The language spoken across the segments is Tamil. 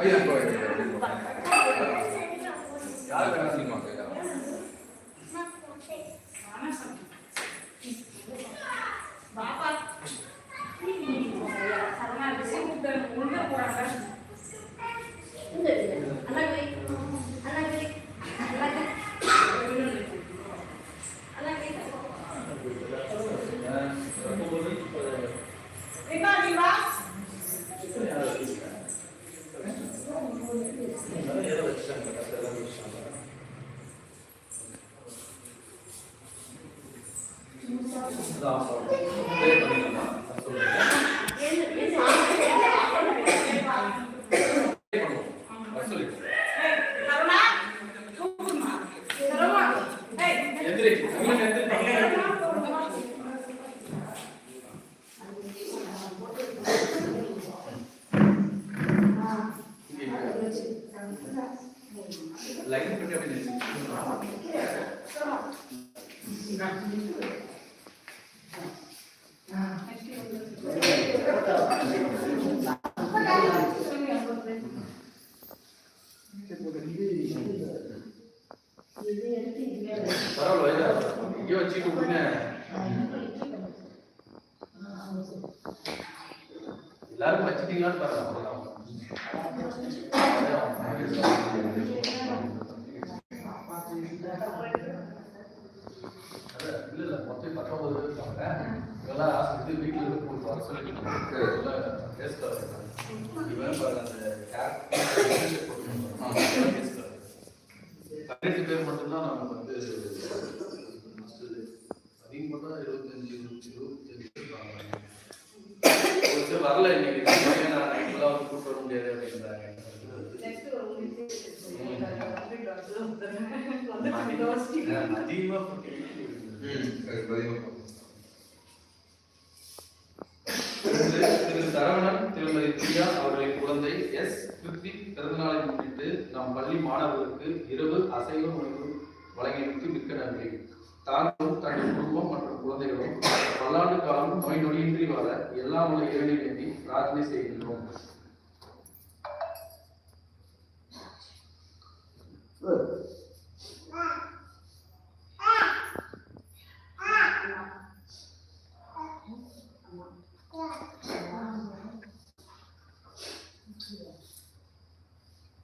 ஐயா 学生で。இருந்து போட்டு வர சொல்லி இவன் பாரு அந்த பதினெட்டு பேர் மட்டும்தான் நமக்கு வந்து அதிகமாக இருபத்தஞ்சு இருபத்தஞ்சு ஒரு வரல இன்னைக்கு. பங்கேற்று நம் பள்ளி மாணவர்களுக்கு இரவு அசைவ உணவு வழங்கியதற்கு மிக்க நன்றி தாங்களும் தங்கள் குடும்பம் மற்றும் குழந்தைகளும் பல்லாண்டு காலம் நோய் நொடியின்றி வர எல்லா உள்ள இறைவனை வேண்டி பிரார்த்தனை செய்கின்றோம் Good ஓகே சாப்பிடு, உட்கார். உட்கார், சாப்பிடு, உட்கார். ஆ, வரேன், வரேன், உட்கார். உட்கார், சாப்பிடு. இந்த கை கழுவிட்டு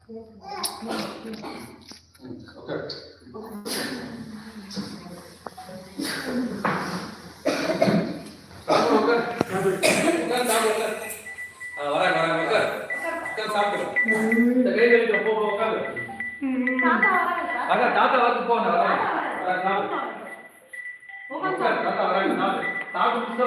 போ, போ, உட்காரு. அதான், தாத்தா வரது போ, தாத்தா வராங்க, சாப்பிட்டு முடிச்சுட்டு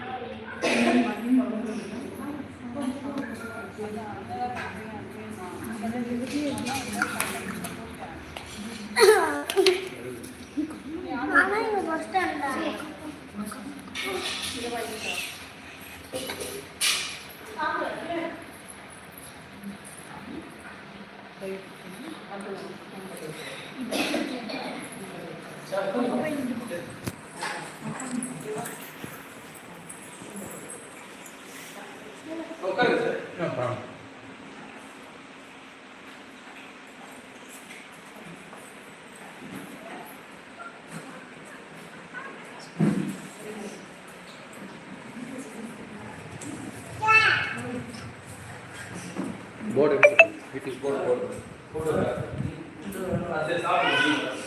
போர்டு வீட்டுக்கு போர்டு போர்டு போர்டு அது சாப்பிடு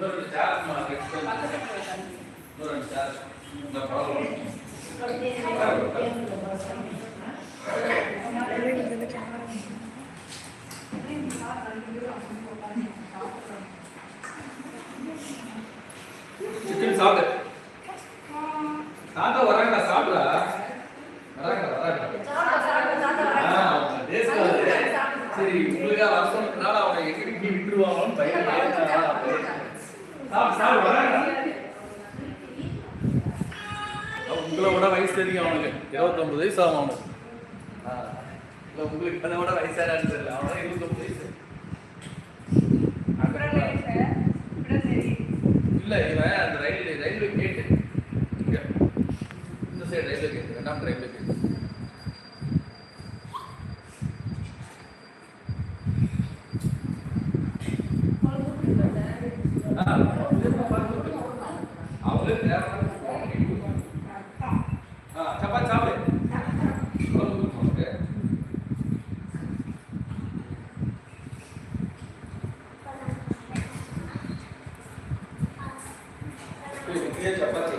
இன்னொரு சேர் இன்னொரு சேர் இந்த ப்ராப்ளம் சிக்கன் சாப்பிடு தாத்தா வராங்கடா சாப்பிடா. சரி உங்களுக்கா வர சொன்னதுனால அவங்க எங்கிட்ட விட்டுருவாங்கன்னு வராங்கடா உங்களை விட வயசு தெரியும் அவனுக்கு. இருபத்தொன்பது வயசு ஆகும் அவனுக்கு. இல்ல உங்களுக்கு அதை விட வயசாரான்னு தெரியல. அவன் இருபத்தொன்பது வயசு. இல்ல இவன் அந்த ரயில்வே ரயில்வே கேட்டு. இந்த சைடு ரயில்வே கேட்டு ரெண்டாம் ரயில்வே கேட்டு. ఇదే చపాతి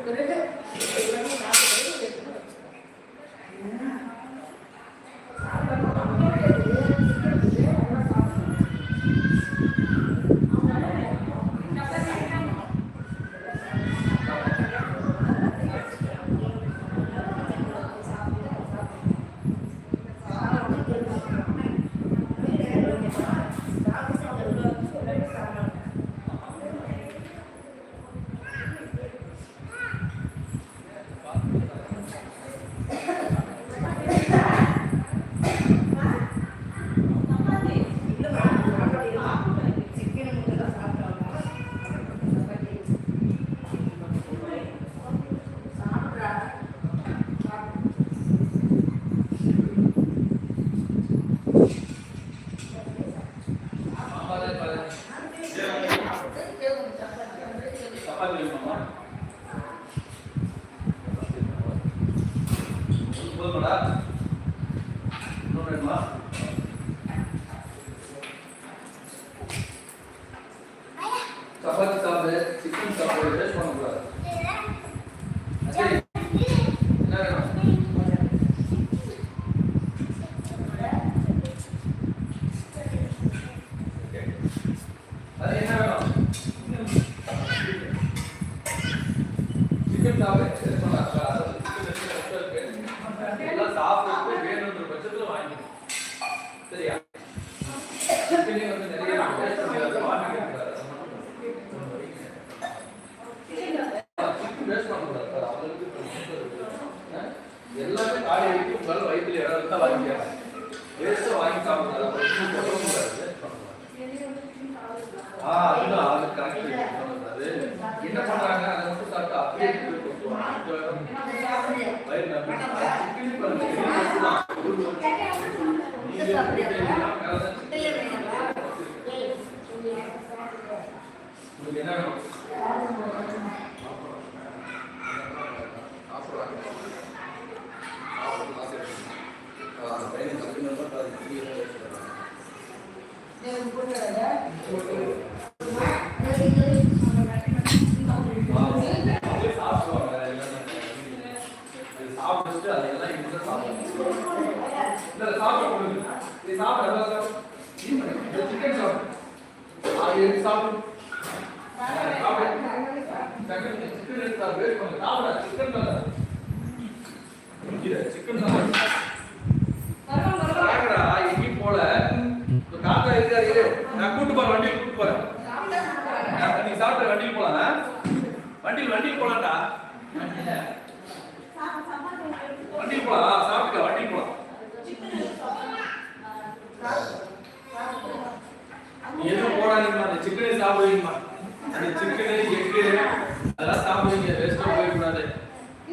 करें doutorado, பண்ணக்கூடாது, அவங்களுக்கு எல்லாமே காலை வைத்து உங்களால் வயிற்றுல இடம் இருந்தா வாங்கிக்கலாம் வேஸ்ட்டை வாங்கி சாப்பிடக்கூடாது ஆ அதுதான் அது கரெக்ட் அது என்ன பண்றாங்க அதை மட்டும் சாப்பிட்டு அப்படியே நீ சாப்பிடு சிக்கன் சாப்பிடு. அது எடுத்து சாப்பிடு. சிக்கன் எடுத்தா வெயிட் பண்ணு. சாப்பிட சிக்கன் தான் சிக்கன் தான் போல. காக்கா